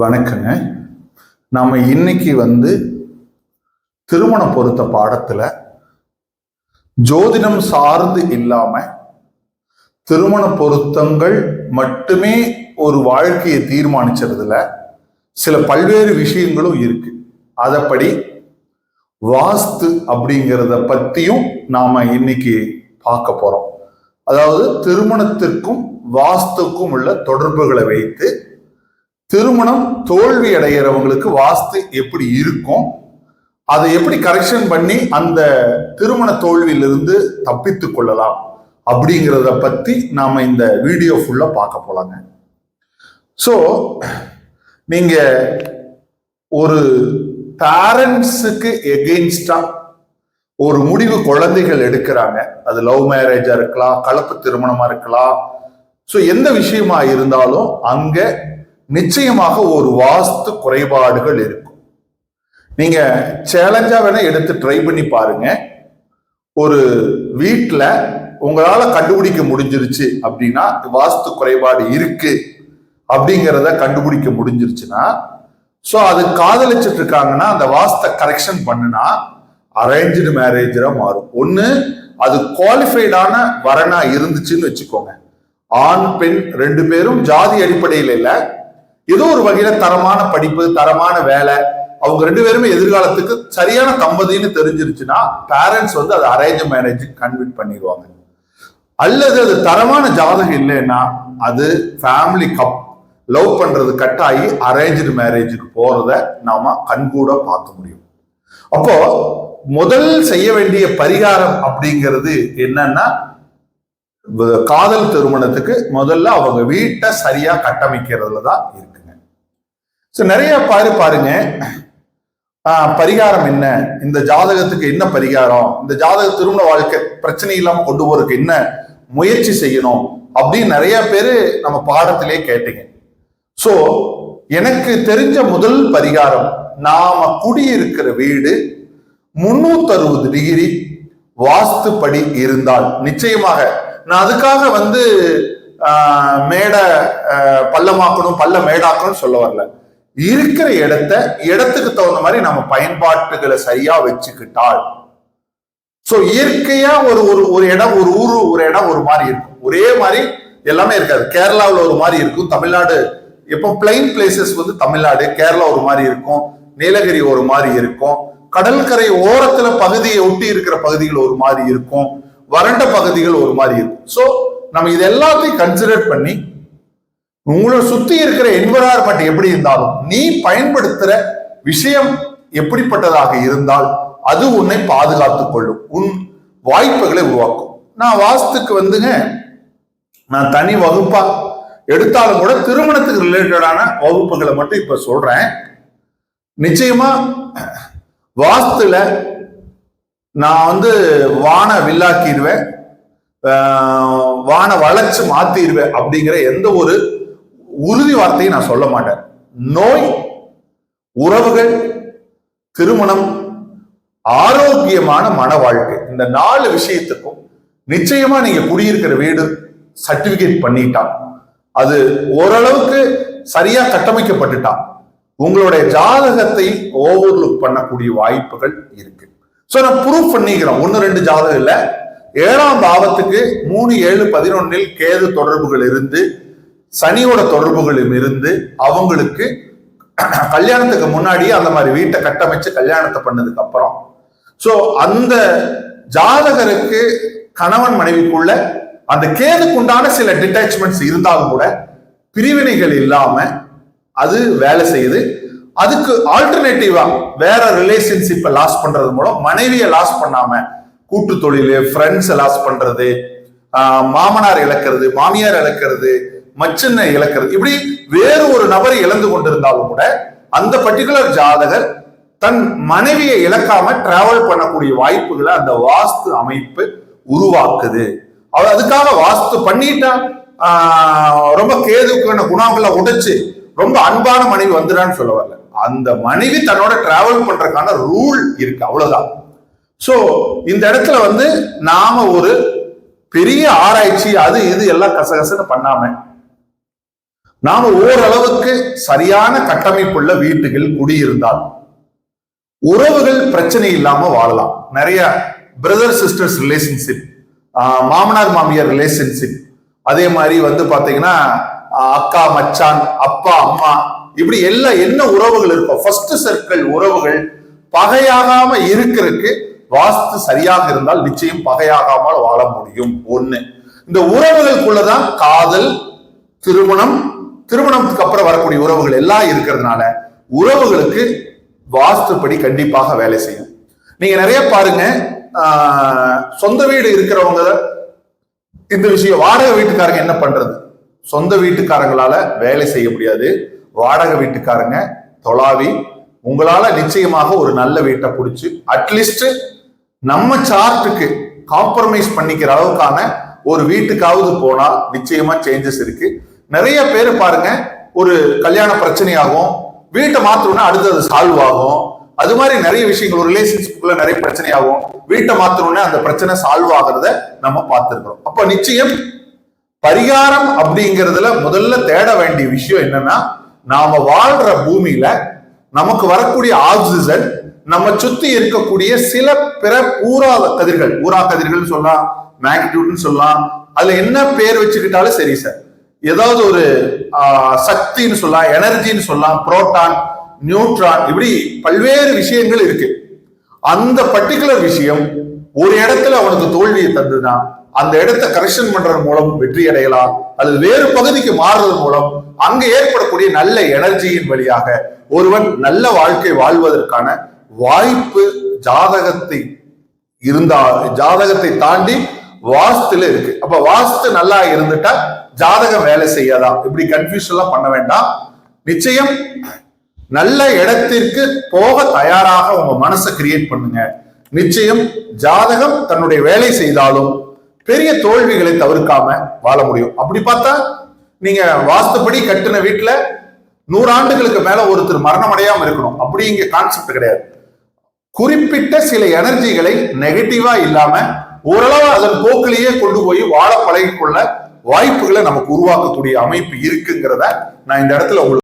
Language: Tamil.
வணக்கங்க. நாம் இன்னைக்கு வந்து திருமண பொருத்த பாடத்தில் ஜோதிடம் சார்ந்து இல்லாமல் திருமண பொருத்தங்கள் மட்டுமே ஒரு வாழ்க்கையை தீர்மானிச்சதுல சில பல்வேறு விஷயங்களும் இருக்கு. அதப்படி வாஸ்து அப்படிங்கிறத பத்தியும் நாம இன்னைக்கு பார்க்க போறோம். அதாவது திருமணத்திற்கும் வாஸ்துக்கும் உள்ள தொடர்புகளை வைத்து திருமணம் தோல்வி அடைகிறவங்களுக்கு வாஸ்து எப்படி இருக்கும்? அதை எப்படி கரெக்ஷன் பண்ணி அந்த திருமண தோல்வியிலிருந்து தப்பித்து கொள்ளலாம் அப்படிங்கிறத பத்தி நாம இந்த வீடியோ ஃபுல்லா பார்க்க போலாங்க. ஸோ நீங்க ஒரு பேரண்ட்ஸுக்கு எகெயின்ஸ்டா ஒரு முடிவு குழந்தைகள் எடுக்கிறாங்க. அது லவ் மேரேஜா இருக்கலாம் கலப்பு திருமணமா இருக்கலாம். ஸோ எந்த விஷயமா இருந்தாலும் அங்க நிச்சயமாக ஒரு வாஸ்து குறைபாடுகள் இருக்கும். நீங்க சேலஞ்சா வேணா எடுத்து ட்ரை பண்ணி பாருங்க. ஒரு வீட்டில் உங்களால கண்டுபிடிக்க முடிஞ்சிருச்சு அப்படின்னா வாஸ்து குறைபாடு இருக்கு அப்படிங்கிறத கண்டுபிடிக்க முடிஞ்சிருச்சுன்னா ஸோ அது காதலிச்சிட்டு இருக்காங்கன்னா அந்த வாஸ்தை கரெக்ஷன் பண்ணுனா அரேஞ்சு மேரேஜராக மாறும். ஒன்று அது குவாலிஃபைடான வரனா இருந்துச்சுன்னு வச்சுக்கோங்க. ஆண் பெண் ரெண்டு பேரும் ஜாதி அடிப்படையில் இல்லை ஏதோ ஒரு வகையில தரமான படிப்பு தரமான வேலை. அவங்க ரெண்டு பேருமே எதிர்காலத்துக்கு சரியான தம்பதின்னு தெரிஞ்சிருச்சுன்னா பேரண்ட்ஸ் வந்து அதை அரேஞ்ச் மேரேஜ் கன்வின் பண்ணிடுவாங்க. அல்லது அது தரமான ஜாதகம் இல்லைன்னா அது ஃபேமிலி கப் லவ் பண்றது கட்டாயி அரேஞ்சு மேரேஜுக்கு போறத நாம கண்கூட பார்க்க முடியும். அப்போ முதல் செய்ய வேண்டிய பரிகாரம் அப்படிங்கிறது என்னன்னா காதல் திருமணத்துக்கு முதல்ல அவங்க வீட்டை சரியா கட்டமைக்கிறதுல தான் இருக்குங்க. ஸோ நிறைய பாரு பாருங்க. பரிகாரம் என்ன? இந்த ஜாதகத்துக்கு என்ன பரிகாரம்? இந்த ஜாதக திருமண வாழ்க்கை பிரச்சனை இல்லாம கொண்டு போறதுக்கு என்ன முயற்சி செய்யணும்? அப்படின்னு நிறைய பேர் நம்ம பாடத்திலே கேட்டீங்க. ஸோ எனக்கு தெரிஞ்ச முதல் பரிகாரம் நாம குடியிருக்கிற வீடு முன்னூத்தி அறுபது டிகிரி வாஸ்துப்படி இருந்தால் நிச்சயமாக நான் அதுக்காக வந்து மேடை பள்ளமாக்கணும் பள்ள மேடாக்கணும் சொல்ல வரல. இருக்கிற இடத்த இடத்துக்கு தகுந்த மாதிரி நம்ம பயன்பாட்டுகளை சரியா வச்சுக்கிட்டால் சோ இயற்கையா ஒரு ஒரு ஒரு இடம் ஒரு ஊரு ஒரு இடம் ஒரு மாதிரி இருக்கும். ஒரே மாதிரி எல்லாமே இருக்காது. கேரளாவில் ஒரு மாதிரி இருக்கும். தமிழ்நாடு எப்போ பிளைன் பிளேசஸ் வந்து தமிழ்நாடு கேரளா ஒரு மாதிரி இருக்கும். நீலகிரி ஒரு மாதிரி இருக்கும். கடற்கரை ஓரத்துல பகுதியை ஒட்டி இருக்கிற பகுதிகள் ஒரு மாதிரி இருக்கும். வறண்ட பகுதிகள் ஒரு மாதிரி இருக்கும் ஸோ நம்ம இது எல்லாத்தையும் கன்சிடர் பண்ணி உங்களை சுத்தி இருக்கிற என்விரான்மெண்ட் எப்படி இருந்தாலும் நீ பயன்படுத்துற விஷயம் எப்படிப்பட்டதாக இருந்தால் அது உன்னை பாதுகாத்துக் கொள்ளும். உன் வாய்ப்புகளை உருவாக்கும். நான் வாஸ்துக்கு வந்துங்க நான் தனி வகுப்பா எடுத்தாலும் கூட திருமணத்துக்கு ரிலேட்டடான வகுப்புகளை மட்டும் இப்ப சொல்றேன். நிச்சயமா வாஸ்துல நான் வந்து வான வில்லாக்கிடுவேன் வான வளைச்சு மாத்திடுவேன் அப்படிங்கிற எந்த ஒரு உறுதி வார்த்தையும் நான் சொல்ல மாட்டேன். நோய் உறவுகள் திருமணம் ஆரோக்கியமான மன வாழ்க்கை இந்த நாலு விஷயத்துக்கும் நிச்சயமா நீங்க குடியிருக்கிற வீடு சர்டிபிகேட் பண்ணிட்டா அது ஓரளவுக்கு சரியா கட்டமைக்கப்பட்டுட்டா உங்களுடைய ஜாதகத்தை ஓவர்லுக் பண்ணக்கூடிய வாய்ப்புகள் இருக்கு. ஸோ நான் ப்ரூவ் பண்ணிக்கிறோம். ஒன்று ரெண்டு ஜாதகம் இல்லை. ஏழாம் பாவத்துக்கு மூணு ஏழு பதினொன்னில் கேது தொடர்புகள் இருந்து சனியோட தொடர்புகளும் இருந்து அவங்களுக்கு கல்யாணத்துக்கு முன்னாடியே அந்த மாதிரி வீட்டை கட்டமைச்சு கல்யாணத்தை பண்ணதுக்கு அப்புறம். ஸோ அந்த ஜாதகருக்கு கணவன் மனைவிக்குள்ள அந்த கேதுக்குண்டான சில டிட்டாச்மெண்ட்ஸ் இருந்தாலும் கூட பிரிவினைகள் இல்லாம அது வேலை செய்யுது. அதுக்கு ஆல்டர்னேட்டிவா வேற ரிலேஷன்ஷிப்பை லாஸ் பண்றது மூலம் மனைவியை லாஸ் பண்ணாம கூட்டு தொழில் ஃப்ரெண்ட்ஸை லாஸ் பண்றது மாமனார் இழக்கிறது மாமியார் இழக்கிறது மச்சின்ன இழக்கிறது இப்படி வேறு ஒரு நபரை இழந்து கொண்டிருந்தாலும் கூட அந்த பர்டிகுலர் ஜாதகர் தன் மனைவியை இழக்காம டிராவல் பண்ணக்கூடிய வாய்ப்புகளை அந்த வாஸ்து அமைப்பு உருவாக்குது. அவர் அதுக்காக வாஸ்து பண்ணிட்டா ரொம்ப கேதுக்கான குணங்களை உடைச்சு ரொம்ப அன்பான மனைவி வந்துடான்னு சொல்ல வரல. அந்த மனைவி தன்னோட டிராவல் பண்றதுக்கான ரூல் இருக்கு அவ்வளவுதான். சோ இந்த இடத்துல வந்து நாம ஒரு பெரிய ஆராய்ச்சி அது இது எல்லாம் கசகசன்னு பண்ணாம நாம ஓரளவுக்கு சரியான கட்டமைப்புள்ள வீட்டுகள் குடியிருந்தால் உறவுகள் பிரச்சனை இல்லாம வாழலாம். நிறைய பிரதர் சிஸ்டர்ஸ் ரிலேஷன்ஷிப் மாமனார் மாமியார் ரிலேஷன்ஷிப் அதே மாதிரி வந்து பாத்தீங்கன்னா அக்கா மச்சான் அப்பா அம்மா இப்படி எல்லாம் என்ன உறவுகள் இருக்கும் ஃபர்ஸ்ட் சர்க்கிள் உறவுகள் பகையாகாம இருக்கிறதுக்கு வாஸ்து சரியாக இருந்தால் நிச்சயம் பகையாகாமல் வாழ முடியும். ஒண்ணு. இந்த உறவுகளுக்குள்ளதான் காதல் திருமணம் திருமணத்துக்கு அப்புறம் வரக்கூடிய உறவுகள் எல்லாம் இருக்கிறதுனால உறவுகளுக்கு வாஸ்துப்படி கண்டிப்பாக வேலை செய்யும். நீங்க நிறைய பாருங்க சொந்த வீடு இருக்கிறவங்க இந்த விஷயம் வாடகை வீட்டுக்காரங்க என்ன பண்றது? சொந்த வீட்டுக்காரங்களால வேலை செய்ய முடியாது. வாடகை வீட்டுக்காரங்க தொலாவி உங்களால நிச்சயமாக ஒரு நல்ல வீட்டை பிடிச்சி அட்லீஸ்ட் நம்ம சார்ட்டுக்கு காம்ப்ரமைஸ் பண்ணிக்கிற அளவுக்கான ஒரு வீட்டுக்காவது போனா நிச்சயமா சேஞ்சஸ் இருக்கு. நிறைய பேர் பாருங்க ஒரு கல்யாண பிரச்சனையாகும் வீட்டை மாத்தணும்னா அடுத்தது சால்வ் ஆகும். அது மாதிரி நிறைய விஷயங்கள் ஒரு ரிலேஷன்ஷிப்ல நிறைய பிரச்சனையாகும் வீட்டை மாத்தணும்னா அந்த பிரச்சனை சால்வ் ஆகிறத நம்ம பார்த்திருக்கிறோம். அப்ப நிச்சயம் பரிகாரம் அப்படிங்கிறதுல முதல்ல தேட வேண்டிய விஷயம் என்னன்னா நாம வாழ்ற பூமியில நமக்கு வரக்கூடிய ஆக்சிஜன் நம்ம சுத்தி இருக்கக்கூடிய சில பிற ஊரா கதிர்கள் ஊரா கதிர்கள் சொல்லலாம் மேக்னிடியூட்னு சொல்லலாம் அதுல என்ன பேர் வச்சுக்கிட்டாலும் சரி சார் ஏதாவது ஒரு சக்தின்னு சொல்லலாம் எனர்ஜின்னு சொல்லலாம் புரோட்டான் நியூட்ரான் இப்படி பல்வேறு விஷயங்கள் இருக்கு. அந்த பர்டிகுலர் விஷயம் ஒரு இடத்துல அவனுக்கு தோல்வியை தந்ததுன்னா அந்த இடத்தை கரெக்ஷன் பண்றது மூலம் வெற்றி அடையலாம். அல்லது வேறு பகுதிக்கு மாறுறது மூலம் அங்கு ஏற்படக்கூடிய நல்ல எனர்ஜியின் வழியாக ஒருவன் நல்ல வாழ்க்கை வாழ்வதற்கான வாய்ப்பு ஜாதகத்தை இருந்தா ஜாதகத்தை தாண்டி வாஸ்துல இருக்கு. அப்ப வாஸ்து நல்லா இருந்துட்டா ஜாதகம் வேலை செய்யாதா? இப்படி கன்ஃபியூஷன் எல்லாம் பண்ண வேண்டாம். நிச்சயம் நல்ல இடத்திற்கு போக தயாராக உங்க மனசை கிரியேட் பண்ணுங்க. நிச்சயம் ஜாதகம் தன்னுடைய வேலை செய்தாலும் பெரிய தோல்விகளை தவிர்க்காம வாழ முடியும். அப்படி பார்த்தா நீங்க வாஸ்துப்படி கட்டின வீட்டுல நூறாண்டுகளுக்கு மேல ஒருத்தர் மரணம் அடையாம இருக்கணும். அப்படி இங்க கான்செப்ட் கிடையாது. குறிப்பிட்ட சில எனர்ஜிகளை நெகட்டிவா இல்லாம ஓரளவு அதன் போக்கிலேயே கொண்டு போய் வாழ பழகிக்கொள்ள வாய்ப்புகளை நமக்கு உருவாக்கக்கூடிய அமைப்பு இருக்குங்கிறத நான் இந்த இடத்துல உங்களுக்கு